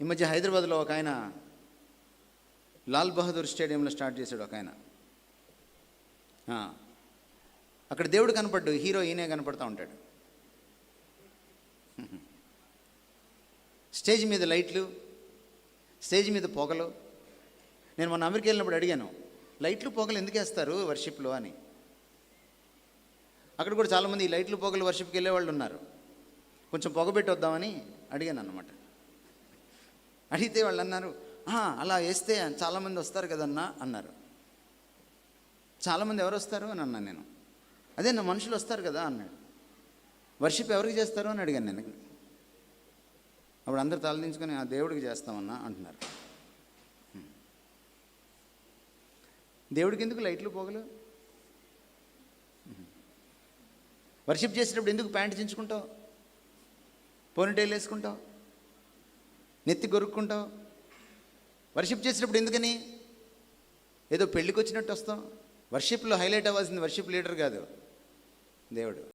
ఈ మధ్య హైదరాబాద్లో ఒక ఆయన లాల్ బహదూర్ స్టేడియంలో స్టార్ట్ చేశాడు ఒక ఆయన. అక్కడ దేవుడు కనపడ్డు హీరో ఈయనే కనపడుతూ ఉంటాడు. స్టేజ్ మీద లైట్లు స్టేజ్ మీద పొగలు. నేను మొన్న అమెరికా వెళ్ళినప్పుడు అడిగాను లైట్లు పొగలు ఎందుకు వేస్తారు వర్షిప్లో అని. అక్కడ కూడా చాలామంది ఈ లైట్లు పొగలు వర్షిప్కి వెళ్ళే వాళ్ళు ఉన్నారు. కొంచెం పొగ పెట్టి వద్దామని అడిగాను అన్నమాట. అడిగితే వాళ్ళు అన్నారు అలా వేస్తే చాలామంది వస్తారు కదన్నా అన్నారు. చాలామంది ఎవరు వస్తారు? అని అన్నాను నేను. అదే నా మనుషులు వస్తారు కదా అన్నాడు. వర్షిప్ ఎవరికి చేస్తారు? అని అడిగాను నేను. అప్పుడు అందరు తలదించుకొని ఆ దేవుడికి చేస్తామన్నా అంటున్నారు. దేవుడికి ఎందుకు లైట్లు పోగలు వర్షిప్ చేసేటప్పుడు ఎందుకు ప్యాంట్ చించుకుంటావు? పోనీటైల్ వేసుకుంటావు? నెత్తి గొరుక్కుంటావు వర్షిప్ చేసినప్పుడు ఎందుకని? ఏదో పెళ్ళికి వచ్చినట్టు వస్తాం. వర్షిప్లో హైలైట్ అవ్వాల్సింది వర్షిప్ లీడర్ కాదు. దేవుడు.